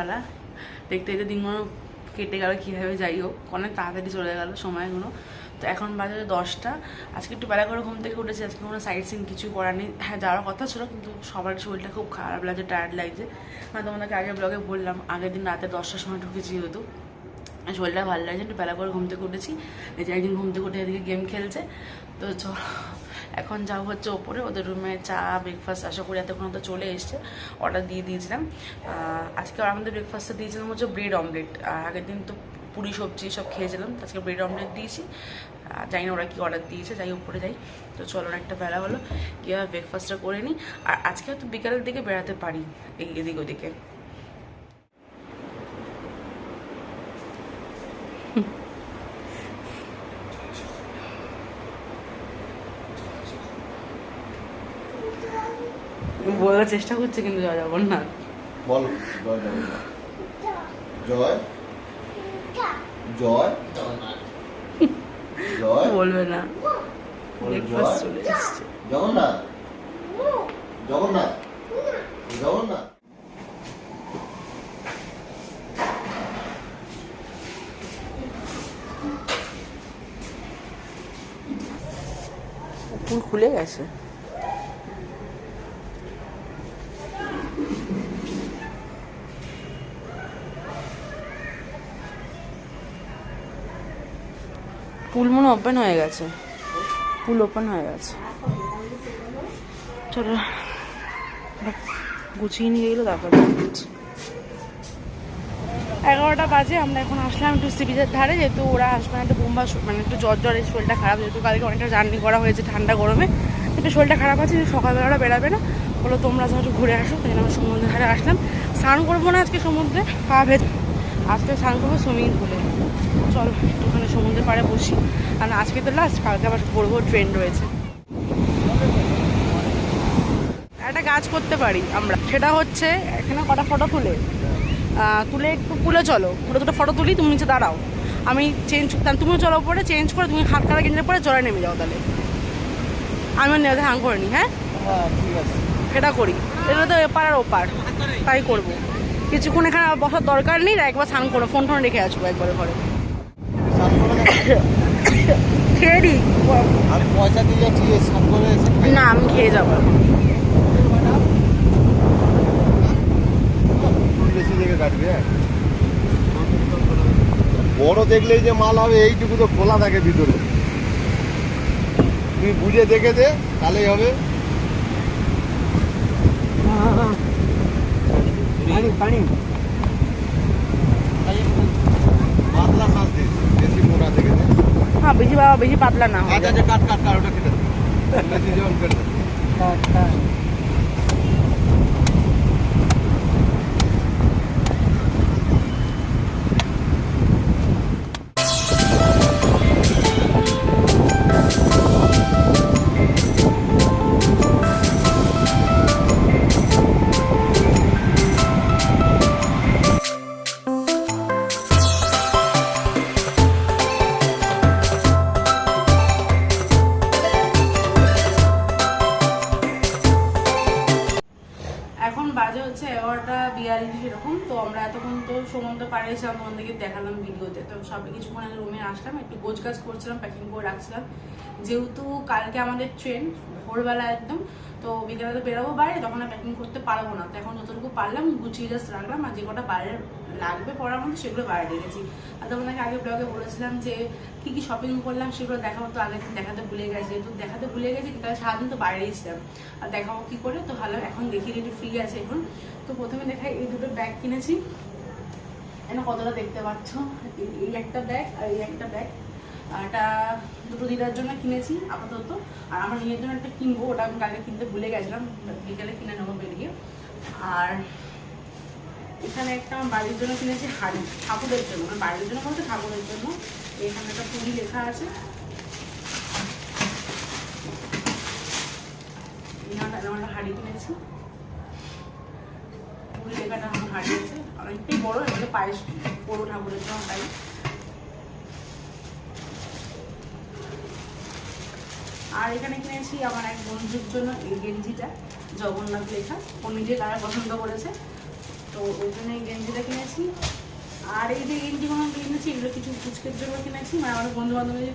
পালা দেখতে দেখতে দিনগুলো কেটে গেল, কীভাবে যাই হোক। অনেক তাড়াতাড়ি চলে গেল সময়গুলো। তো এখন বাজে দশটা। আজকে একটু বেলা করে ঘুম থেকে উঠেছি। আজকে কোনো সাইড সিন কিছু করার নেই। হ্যাঁ যাওয়ার কথা ছিল, কিন্তু সবার শরীরটা খুব খারাপ লাগছে টায়ার্ড লাগছে। মানে তোমাদেরকে আগের ব্লগে বললাম, আগের দিন রাতে দশটার সময় ঢুকেছি যেহেতু। শরীরটা ভালো লাগছে একটু বেলা করে ঘুম থেকে উঠেছি। এই যে একদিন ঘুম থেকে উঠে এদিকে গেম খেলছে। তো চল এখন যাও হচ্ছে ওপরে, ওদের রুমে চা ব্রেকফাস্ট আশা করি এতক্ষণ তো চলে এসছে। অর্ডার দিয়ে দিয়েছিলাম। আজকে আমাদের ব্রেকফাস্টে দিয়েছিলাম হচ্ছে ব্রেড অমলেট আগের দিন তো পুরি, সবজি সব খেয়েছিলাম আজকে ব্রেড অমলেট দিয়েছি। জানি না ওরা কি অর্ডার দিয়েছে, যাই উপরে যাই। তো চলো একটা বেলা হলো কীভাবে ব্রেকফাস্টটা করে নিই। আর আজকে হয়তো বিকালের দিকে বেড়াতে পারি এদিক ওদিকে। বলার চেষ্টা করছে কিন্তু যাব না বলো জয় জগন্নাথ। জয়? জয়? জয়? বলবে না। বলো ব্রেকফাস্ট জয়? চলে এসছে। জগন্নাথ? জগন্নাথ? জগন্নাথ? খুলে গেছে। ওপেন হয়ে গেছে। পুল ওপেন হয়ে গেছে। চলো গুছিয়ে নিয়ে গেলো তারপর এগারোটা বাজে, আমরা এখন আসলাম একটু সি বিচের ধারে, যেহেতু ওরা আসবে না, একটু বোম্বা মানে একটু জ্বর জ্বরের শরীরটা খারাপ, যেহেতু কালকে অনেকটা জার্নি করা হয়েছে ঠান্ডা গরমে। একটু শরীরটা খারাপ আছে কিন্তু সকালবেলা ওরা বেরাবে না। বলো তোমরা যা একটু ঘুরে আসো তাই আমরা সমুদ্রের ধারে আসলাম। স্নান করব না আজকে সমুদ্রে, পা ভেজ আজকে স্নান করব সুইমিং পুলে। চলো ওখানে সমুদ্রের পাড়ে বসি। আর আজকে তো লাস্ট কালকে আবার বড় ট্রেন রয়েছে। একটা কাজ করতে পারি আমরা। সেটা হচ্ছে এখানে কটা ফটো তুলে? তুলে একটু তুলে চলো। পুরো দুটো ফটো তুলি তুমি নিচে দাঁড়াও। আমি চেঞ্জ তুমিও চলো পরে চেঞ্জ করে তুমি হাত কাটা গেঞ্জে পরে জলে নেমে যাও তাহলে। আমি নেওয়া হাং করে নিই হ্যাঁ? সেটা করি। এটা তো এপার আর ওপার। তাই করব। কিছুক্ষণ এখানে বসার দরকার নেই একবার স্নান করো ফোন টোন রেখে আসব একবারে ঘরে। খেয়ে দিই। আমি পয়সা দিয়ে যাচ্ছি না আমি খেয়ে যাব। হ্যাঁ? বড় দেখলেই যে মাল হবে এইটুকু তো খোলা থাকে ভিতরে। তুমি বুঝে দেখে দে তাহলেই হবে। পাতলা শ্বাস দে বেশি মোটা দেখে দে হ্যাঁ বেশি বাবা বেশি পাতলা তো সব কিছুক্ষণ আগে রুমে আসলাম, একটু গোছ কাজ করছিলাম প্যাকিং করে রাখছিলাম। যেহেতু কালকে আমাদের ট্রেন ভোরবেলা একদম, তো বিকেলে তো বেরোবো বাইরে, তখন আর প্যাকিং করতে পারব না। তো এখন যতটুকু পারলাম, গুছিয়ে জাস্ট রাখলাম, আর যে কটা বাইরে লাগবে পড়ার মধ্যে সেগুলো বাইরে রেখেছি আর তোমাদেরকে আগে ব্লগে বলেছিলাম যে, কি কি শপিং করলাম সেগুলো দেখাবো, তো আগে দেখাতে ভুলে গেছি। যেহেতু দেখাতে ভুলে গেছি তাহলে সারাদিন তো বাইরেই ছিলাম। আর দেখাবো কী করে? তো ভালো, এখন দেখি একটু ফ্রি আছে এখন। তো প্রথমে দেখাই এই দুটো ব্যাগ কিনেছি। এখানে কতটা দেখতে পাচ্ছ? এই- একটা ব্যাগ আর এই একটা ব্যাগ এটা দুটো দিদার জন্য কিনেছি, আপাতত। আর আমার নিজের জন্য একটা কিনবো, ওটা আমি কালকে কিনতে ভুলে গেছিলাম বিকেলে কিনে নেব বেরিয়ে। আর এখানে একটা বাড়ির জন্য কিনেছি হাড়ি, ঠাকুরের জন্য। মানে বাড়ির জন্য বলতে ঠাকুরের জন্য। এখানে একটা পুরি লেখা আছে। হাড়ি কিনেছি। পুরি লেখাটা আমার আছে অনেকটাই বড় এবারে পায়েস বড় ঠাকুরের জন্য তাই। আর এখানে কিনেছি আমার এক বন্ধুর জন্য এই গেঞ্জিটা, জগন্নাথ লেখা। ও নিজে কালার পছন্দ করেছে। তো ওই জন্য এই গেঞ্জিটা কিনেছি। আর এই যে গেঞ্জিগুলো কিনেছি, এগুলো কিছু পুচকের জন্য কিনেছি। মানে আমাদের বন্ধু বান্ধবের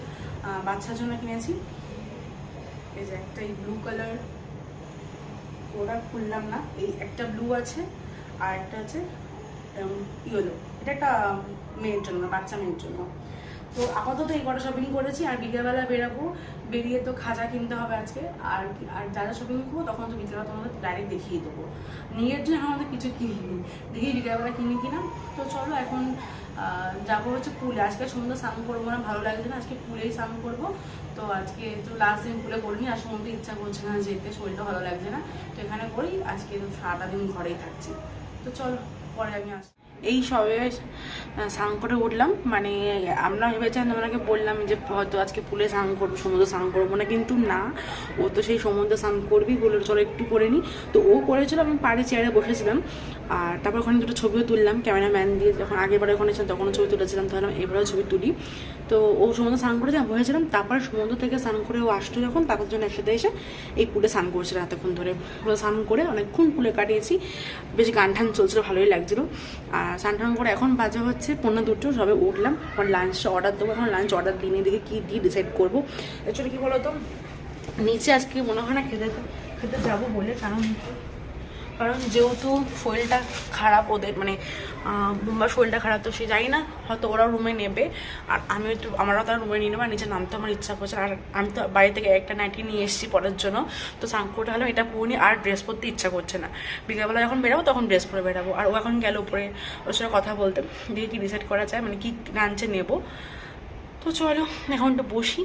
বাচ্চার জন্য কিনেছি। এই যে একটা এই ব্লু কালার ওটা খুললাম না, এই একটা ব্লু আছে। আর একটা আছে ইয়েলো। এটা একটা মেয়ের জন্য, বাচ্চা মেয়ের জন্য। তো আপাতত এই কটা শপিং করেছি, আর বিকেলবেলা বেরাবো। বেরিয়ে তো খাজা কিনতে হবে আজকে, আর আর যা যা শপিং করব, তখন তো বিকেলবেলা তোমাদের ডাইরেক্ট দেখিয়ে দেবো। নিজের জন্য আমাদের কিছু কিনিনি। দেখি বিকেলবেলা কিনি কিনা। তো চলো এখন যাব হচ্ছে পুলে। আজকে সুন্দর স্নান করব না, ভালো লাগছে না। আজকে পুলেই স্নান করব। তো আজকে তো লাস্ট দিন পুলে করিনি, আর সমুদ্রে ইচ্ছা করছে না যেতে, শরীরটা ভালো লাগছে না। তো এখানে করি, আজকে তো সারাটা দিন ঘরেই থাকছি। তো চলো, পরে আমি আসি। এই সবে স্নান করে উঠলাম। মানে আমরা ভেবেছিলাম তোমাকে বললাম যে, হয়তো আজকে পুলে স্নান করব, সমুদ্র স্নান করব না, কিন্তু না। ও তো সেই সমুদ্র স্নান করবি বলে চলো একটু করে নিই তো ও করেছিল, আমি পাড়ে চেয়ারে বসেছিলাম। আর তারপর ওখানে দুটো ছবিও তুললাম, ক্যামেরাম্যান দিয়ে যখন আগেরবার ওখানে ছিলাম তখনও ছবি তুলেছিলাম, তাহলে এবারেও ছবি তুলি। তো ও সমুদ্র স্নান করে আমি বসেছিলাম তারপর সমুদ্র থেকে স্নান করে ও আসতো যখন, তারপর জন্য একসাথে এসে এই পুলে স্নান করছিল এতক্ষণ ধরে। পুরো স্নান করে অনেকক্ষণ পুলে কাটিয়েছি, বেশ গান টান চলছিল, ভালোই লাগছিল। আর স্নান টান করে এখন বাজে হচ্ছে পনেরো দুটো, সবে উঠলাম, এখন লাঞ্চটা অর্ডার দেবো, এখন লাঞ্চ অর্ডার দিনে দেখে কী দিয়ে ডিসাইড করব। অ্যাকচুয়ালি কী বলো তো নিচে আজকে মনে হয় না খেতে খেতে যাব বলে, কারণ কারণ যেহেতু শরীরটা খারাপ ওদের মানে বা শরীরটা খারাপ, তো সে জানি না, হয়তো ওরা রুমে নেবে। আর আমি একটু, আমারও তারা রুমে নিয়ে নেব আর নিচে নামতে আমার ইচ্ছা করছে। আর আমি তো বাড়ি থেকে একটা নাইটি নিয়ে এসেছি পরের জন্য। তো করতে হলে এটা পরিনি, আর ড্রেস পরতে ইচ্ছা করছে না। বিকেলবেলা যখন বেরাবো, তখন ড্রেস পরে বেরাবো। আর ও এখন গেল উপরে, ওর সাথে কথা বলতে। দিয়ে কি ডিসাইড করা যায় মানে কি লাঞ্চে নেব। তো চলো, এখন একটু বসি।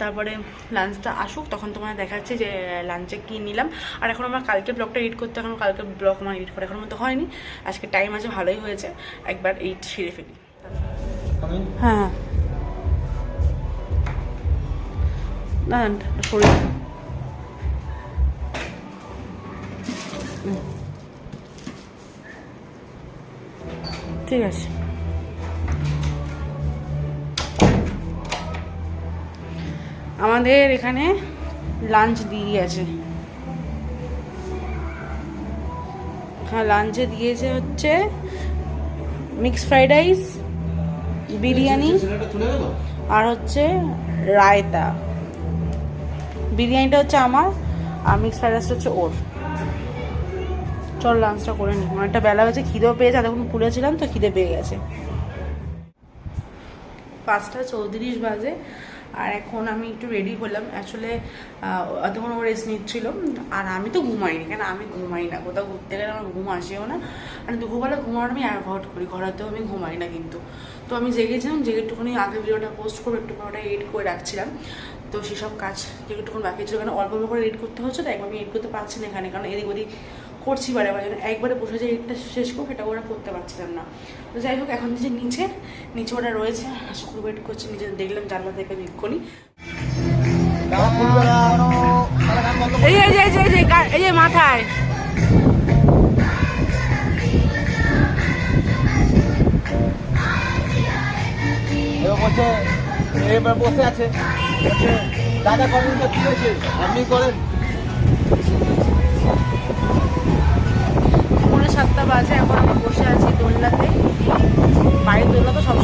তারপরে লাঞ্চটা আসুক তখন তোমার দেখাচ্ছে যে লাঞ্চে কী নিলাম। আর এখন আমার কালকে ব্লগটা এডিট করতে এখন কালকে ব্লগ আমার এডিট করা এখন মতো হয়নি। আজকে টাইম আছে ভালোই হয়েছে। একবার এইট সেরে ফেলি। হ্যাঁ। শরীর। ঠিক আছে। আমাদের এখানে লাঞ্চ দিয়ে আছে। হ্যাঁ লাঞ্চে দিয়েছে হচ্ছে মিক্স ফ্রাইড রাইস বিরিয়ানি আর হচ্ছে রায়তা। বিরিয়ানিটা হচ্ছে আমার আর মিক্স ফ্রাইড রাইসটা হচ্ছে ওর। চল লাঞ্চটা করে নিই অনেকটা বেলা হয়েছে, খিদেও পেয়েছে, এতক্ষণ পুড়েছিলাম তো খিদে পেয়ে গেছে। পাঁচটা চৌত্রিশ বাজে। আর এখন আমি একটু রেডি হলাম আসলে অতক্ষণ ও রেস্ট নিচ্ছিল। আর আমি তো ঘুমাইনি, কেন? আমি ঘুমাই না। কোথাও ঘুরতে গেলে আমার ঘুম আসেও না। আর দুপুরবেলা ঘুমানো আমি অ্যাভয়েড করি। ঘরেতেও আমি ঘুমাই না কিন্তু। তো আমি জেগেছিলাম, জেগে একটুখানি আগে ভিডিওটা পোস্ট করব একটু ওটা এডিট করে রাখছিলাম। তো সেসব কাজ যেটুকুন বাকি ছিল কারণ অল্প অল্প করে এডিট করতে হচ্ছে তো একবার আমি এডিট করতে পারছি না এখানে। কারণ এদিক ওদিক করছি বারে বারে একবারে বসে যে এটা শেষ করব এটা ওরা করতে পারছিলাম না। তো যাই হোক, এখন যে নিচে নিচে ওটা রয়েছে, আশা করি ওয়েট করছি নিচে দেখলাম জানলা থেকে বিক্ষণি এই যে এই যে মাথায়। বসে আছে। দাদা করেন আপনি করেন। বাজে এখন আমি বসে আছি দোলনাতে। বাড়ির দোলনা তো সবসময়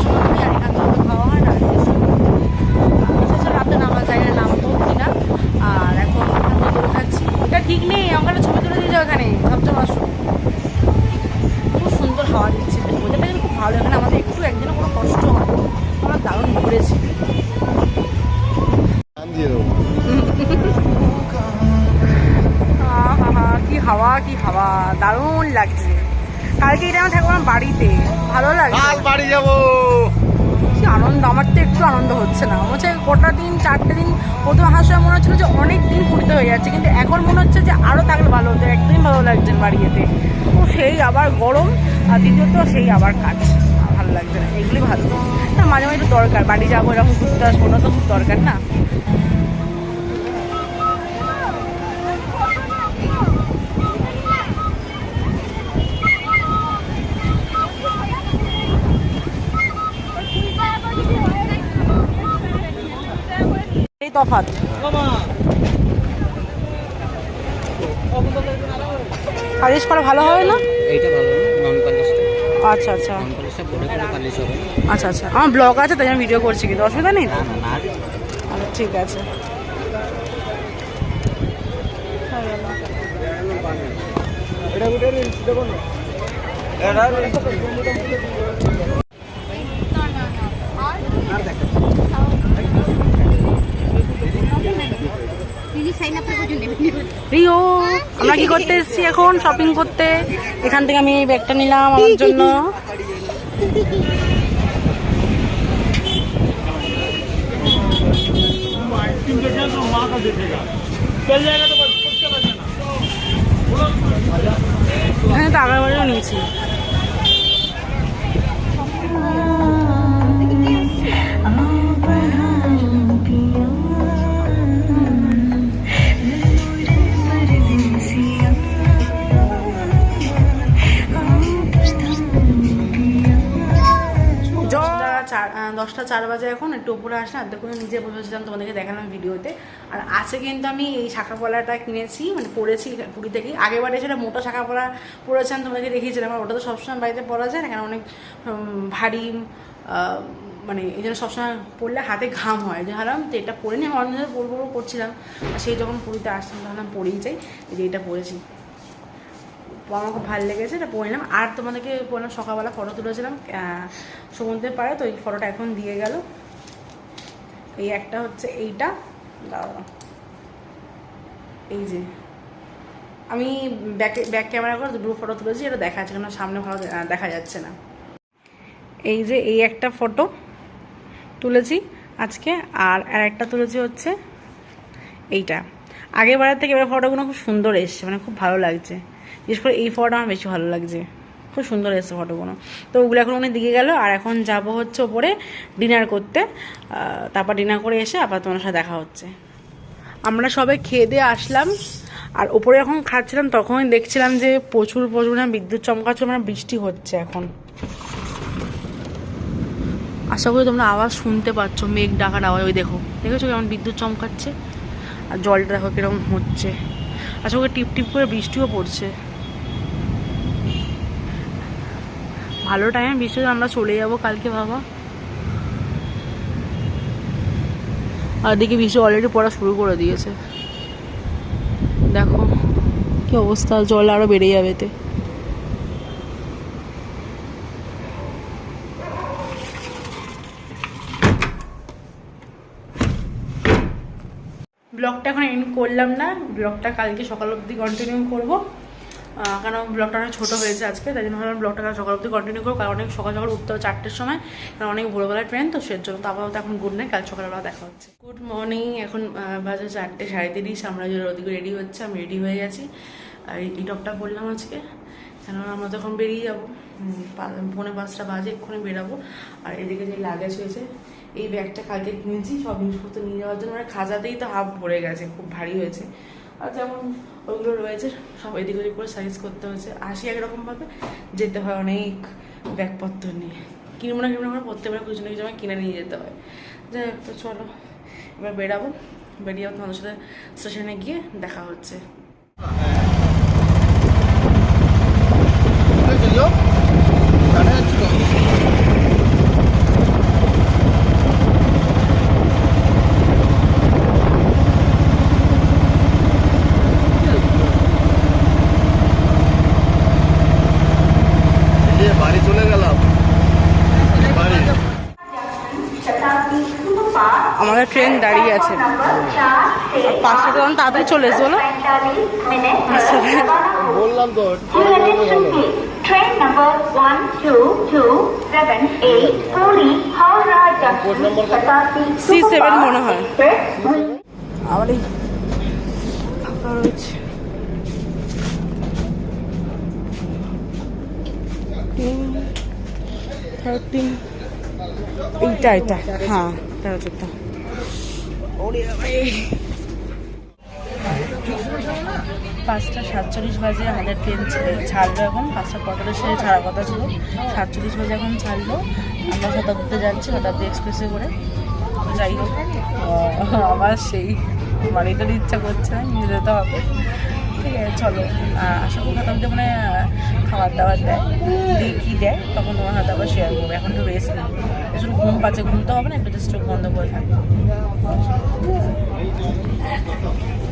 দিন, চারটে দিন প্রথম আসার মনে হচ্ছিল যে অনেক দিন ঘুরতে হয়ে যাচ্ছে, কিন্তু এখন মনে হচ্ছে যে আরও থাকলে ভালো হতো একদিন ভালো লাগছে বাড়িতে তো সেই আবার গরম, আর দ্বিতীয়ত সেই আবার কাজ, ভালো লাগছে না এগুলি ভালো। না, মাঝে মাঝে দরকার, বাড়ি যাব এরকম ঘুরতে আসব না তো খুব দরকার না। তফাৎ। পালিশ করা ভালো হয় না? এইটা ভালো নন পালিশটা আচ্ছা আচ্ছা। নন পালিশটা পরে পরে পালিশ হবে। আচ্ছা আচ্ছা। আমার ব্লগ আছে তাই আমি ভিডিও করছি কিন্তু অসুবিধা নেই? না আচ্ছা ঠিক আছে। এটা উঠে দেবো না রিও আমরা কি করতে এসেছি এখন? শপিং করতে। এখান থেকে আমি ব্যাগটা নিলাম আমার জন্য। এখানে তো আগের বারেও নিয়েছি। চার দশটা চার বাজে এখন, একটু উপরে আসলে করে নিজে বসেছিলাম তোমাদেরকে দেখালাম ভিডিওতে। আর আছে কিন্তু আমি এই শাখা পলাটা কিনেছি মানে পড়েছি পুরী থেকে। আগেবারে সেটা মোটা শাখা পলা পরেছিলাম তোমাদেরকে দেখিয়েছিলাম, আর ওটা তো সবসময় বাড়িতে পরা যায় না কারণ অনেক ভারী মানে এই জন্য সবসময় পড়লে হাতে ঘাম হয়। যে হারাম তো এটা পরে নিয়ে ধরে পরবো পরবো করছিলাম সেই যখন পুরীতে আসলাম, তখন পরেই যাই যে এটা পরেছি। আমার খুব ভালো লেগেছে, এটা পড়লাম আর তোমাদেরকে পড়লাম, সকালবেলা ফটো তুলেছিলাম সমুদ্রের পাড়ে তো এই ফটোটা এখন দিয়ে গেল। এই একটা হচ্ছে এইটা। এই যে, আমি ব্যাক ব্যাক ক্যামেরা করে দুটো ফটো তুলেছি, এটা দেখা যাচ্ছে কেন, সামনে ভালো দেখা যাচ্ছে না। এই যে, এই একটা ফটো তুলেছি আজকে, আর আর একটা তুলেছি হচ্ছে এইটা। আগের বারের থেকে এবার ফটোগুলো খুব সুন্দর এসছে মানে খুব ভালো লাগছে। বিশেষ করে এই ফটোটা আমার বেশি ভালো লাগছে। খুব সুন্দর এসছে ফটোগুলো তো ওগুলো এখন উনি দিকে গেল, আর এখন যাব হচ্ছে ওপরে ডিনার করতে। তারপর ডিনার করে এসে আবার তোমার সাথে দেখা হচ্ছে। আমরা সবাই খেয়ে দিয়ে আসলাম, আর ওপরে যখন খাচ্ছিলাম তখনই দেখছিলাম যে প্রচুর পরিমাণে বিদ্যুৎ চমকাচ্ছে মানে বৃষ্টি হচ্ছে এখন। আশা করি তোমরা আওয়াজ শুনতে পাচ্ছ, মেঘ ডাকার আওয়াজ, ওই দেখো। দেখেছ কেমন বিদ্যুৎ চমকাচ্ছে? আর জলটা দেখো কীরকম হচ্ছে। আশা করি টিপ টিপ করে বৃষ্টিও পড়ছে। ভালো টাইমে বৃষ্টি আমরা চলে যাব কালকে, বাবা। আর দিকে বৃষ্টি অলরেডি পড়া শুরু করে দিয়েছে। দেখো কি অবস্থা, জল আরও বেড়ে যাবে এতে ব্লগটা এখন এন্ড করলাম না, ব্লগটা কালকে সকাল অবধি কন্টিনিউ করব। কারণ ব্লগটা অনেক ছোটো হয়েছে আজকে, তাই জন্য ভাবলাম ব্লগটা কাল সকাল অবধি কন্টিনিউ করব কারণ অনেক সকাল সকাল উঠতে হবে চারটের সময়, কারণ অনেক ভোরবেলার ট্রেন তো সের জন্য তো আপাতত এখন গুড নাইট কাল সকালবেলা দেখা হচ্ছে। গুড মর্নিং এখন বাজে চারটে সাড়ে তিরিশ, আমরা যে ওদিকে রেডি হচ্ছে, আমি রেডি হয়ে গেছি। আর এই এই টপটা পরলাম আজকে কেন আমরা তখন বেরিয়ে যাব। পৌনে পাঁচটা বাজে, এক্ষুনি বেরাবো। আর এদিকে যে লাগেজ হয়েছে, এই ব্যাগটা কালকে কিনেছি, সব জিনিসপত্র নিয়ে যাওয়ার জন্য। মানে খাজাতেই তো হাফ ভরে গেছে, খুব ভারী হয়েছে। আর যেমন ওইগুলো রয়েছে, সব এদিক ওদিক করে সাইজ করতে হয়েছে। আসি একরকমভাবে যেতে হয় অনেক ব্যাগপত্র নিয়ে। কিনবো না কিনবো করে প্রত্যেকবার কিছু না কিছু আমার কিনে নিয়ে যেতে হয়। যাই হোক, তো চলো, এবার বেরাবো। বেরিয়ে তোমাদের সাথে স্টেশনে গিয়ে দেখা হচ্ছে চলিও জানা যাচ্ছে তো এই যে বাড়ি চলে গেলাম বাড়ি আমাদের একটা ট্রেন দাঁড়িয়ে আছে। পাশে তো তাড়াতাড়ি চলে এসো না। বললাম তো এইটা এটা হ্যাঁ তেরো চোদ্দ। পাঁচটা সাতচল্লিশ বাজে আমাদের ট্রেন ছাড়লো এখন, পাঁচটা পঁয়তাল্লিশে ছাড়ার কথা ছিল। সাতচল্লিশ বাজে এখন ছাড়লো। আমরা শতাব্দীতে যাচ্ছি, শতাব্দী এক্সপ্রেসে করে। যাই হোক আবার সেই বাড়িতে ইচ্ছা করছে না যেতে হবে। ঠিক আছে, চলো। আশা করি তোমাদের মানে খাবার দাবার দেয় দিয়ে কী দেয়, তখন তোমার হাতে আবার শেয়ার করব। এখন তো রেস্ট নেই। শুধু ঘুম পাচ্ছে, ঘুম তো হবে না, একটু স্ট্রোক বন্ধ করে থাকবে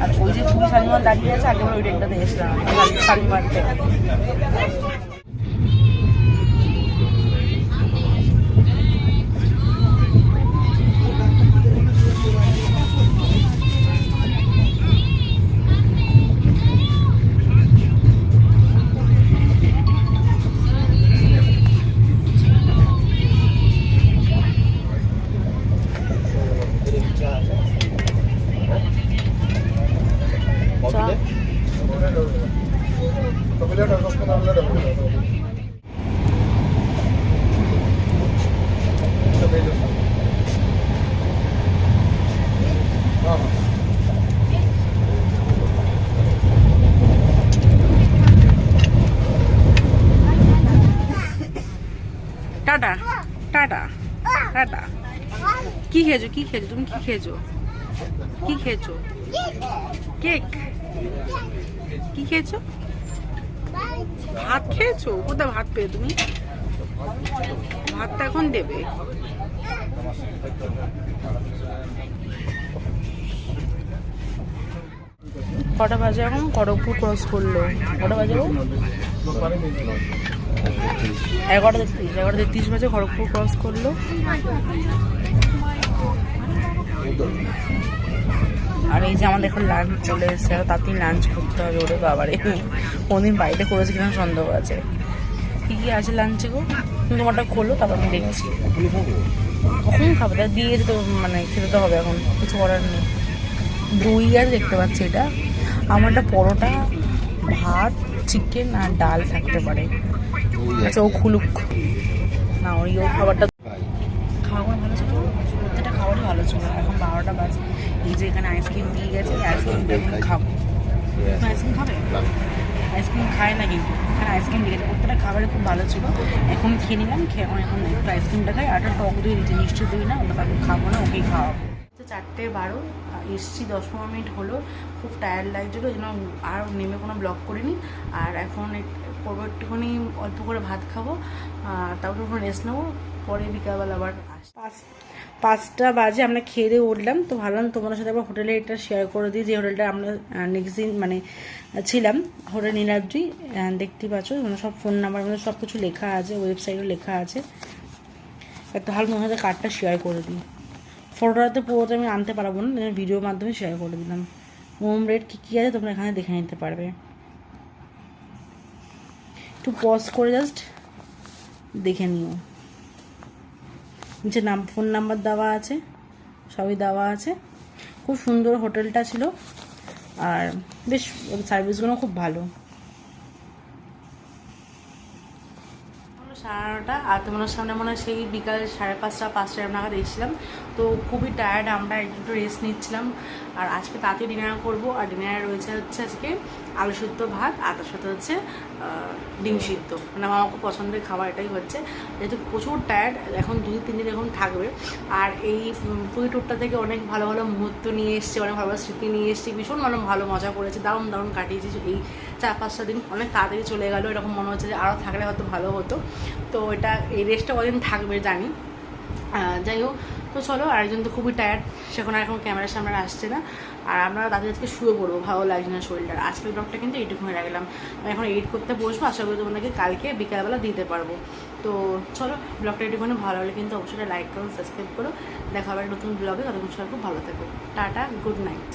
আর ওই যে তুমি শালিমার দাঁড়িয়ে আছে আগেবার ওই ডেটটাতে এসলাম শালিমার খেয়েছো? কি খেয়েছো? তুমি কি খেয়েছো? কি খেয়েছো? কেক? কি খেয়েছো? ভাত খেয়েছো? কোথায় ভাত পেয়ে তুমি? ভাতটা এখন দেবে। কটা বাজে এখন? খড়গপুর ক্রস করল। কটা বাজে? এগারোটা তেত্রিশ। এগারোটা তেত্রিশ। বাজে খড়গপুর ক্রস করল। আর এই যে আমাদের এখন লাঞ্চ চলে এসেছে আর তাতেই লাঞ্চ করতে হবে ওরে বাবারে। কোনদিন বাড়িতে করেছে কিনা সন্দেহ আছে। কি কি আছে লাঞ্চে গো? তুমি তোমারটা খোলো তারপর আমি দেখছি। কখন খাব? তা দিয়েছে তো মানে খেতে তো হবে এখন কিছু করার নেই। দই আর দেখতে পাচ্ছি এটা। আমারটা পরোটা ভাত চিকেন আর ডাল থাকতে পারে। আচ্ছা ও খুলুক। না ওই ও খাবারটা খাবার ভালো ছিল প্রত্যেকটা খাবারই ভালো ছিল এখন বারোটা বাজে। এই যে এখানে আইসক্রিম দিয়ে গেছে আইসক্রিমটা খাব। আইসক্রিম খাবে? আইসক্রিম খায় না কিন্তু। এখানে আইসক্রিম দিয়ে গেছে। প্রত্যেকটা খাবারই খুব ভালো ছিল। এখন খেয়ে নিলাম খেয়ে এখন একটু আইসক্রিমটা খাই। আর একটা টক দই দিচ্ছে নিশ্চয় দই না ওটা তাকে খাব না ওকেই খাওয়াবো। চারটে বারো এসছি দশ পনেরো মিনিট হলো। খুব টায়ার্ড লাগছিল ওই জন্য আর নেমে কোনো ব্লগ করিনি। আর এখন করব একটুখানি অল্প করে ভাত খাব। আর তারপর রেস্ট নেব পরে বিকালবেলা আবার আস- পাঁচ পাঁচটা বাজে আমরা খেয়ে দিয়ে উঠলাম। তো ভাবলাম তোমাদের সাথে আবার হোটেলে এটা শেয়ার করে দিই যে হোটেলটা আমরা নেক্সট দিন মানে ছিলাম হোটেল নীলাদ্রি আহ, দেখতেই পাচ্ছ মানে সব ফোন নাম্বার মানে সব কিছু লেখা আছে ওয়েবসাইটও লেখা আছে। একটা হাল মনে হয় কার্ডটা শেয়ার করে দিই। ফটোটাতে পুরোটা আমি আনতে পারব না ভিডিওর মাধ্যমে শেয়ার করে দিলাম। হোম রেট কী কী আছে তোমরা এখানে দেখে নিতে পারবে। একটু পজ করে জাস্ট দেখে নিও। নিচে নাম ফোন নাম্বার দেওয়া আছে, সবই দেওয়া আছে। খুব সুন্দর হোটেলটা ছিল, আর বেশ সার্ভিসগুলো খুব ভালো। সাড়ে নটা আর তোমার সামনে মনে হয় সেই বিকাল সাড়ে পাঁচটা পাঁচটা নাগাদ এসেছিলাম। তো খুবই টায়ার্ড আমরা একটু রেস্ট নিচ্ছিলাম। আর আজকে তাতে ডিনার করব, আর ডিনারে রয়েছে হচ্ছে আজকে আলু সিদ্ধ ভাত, আর তার সাথে হচ্ছে ডিম সিদ্ধ। মানে আমার খুব পছন্দের খাবার এটাই হচ্ছে। যেহেতু প্রচুর টায়ার্ড এখন দুই তিন দিন এখন থাকবে। আর এই পুরী ট্যুরটা থেকে অনেক ভালো ভালো মুহূর্ত নিয়ে এসছে, অনেক ভালো ভালো স্মৃতি নিয়ে এসছি। ভীষণ মানে ভালো মজা করেছে, দারুণ দারুণ কাটিয়েছি। এই চার পাঁচটা দিন অনেক তাড়াতাড়ি চলে গেলো, এরকম মনে হচ্ছে যে আরও থাকলে হয়তো ভালো হতো। তো এটা, এই রেস্টটা কদিন থাকবে জানি। যাই হোক তো চলো, আরেকজন তো খুবই টায়ার্ড সেখানে এখন ক্যামেরার সামনে আসছে না। আর আমরা তাদের আজকে শুয়ে পড়ব, ভালো লাগছে না শরীরটা আজকে আজকের ব্লগটা কিন্তু এইটুকুনি রাখলাম আমি এখন এডিট করতে বসবো, আশা করি তোমাদেরকে কালকে বিকালবেলা দিতে পারব। তো চলো ব্লগটা এইটুকুনি ভালো হলে কিন্তু অবশ্যই লাইক করো সাবস্ক্রাইব করো। দেখা হবে নতুন ব্লগে ততক্ষণ সবাই খুব ভালো থাকো। Tata good night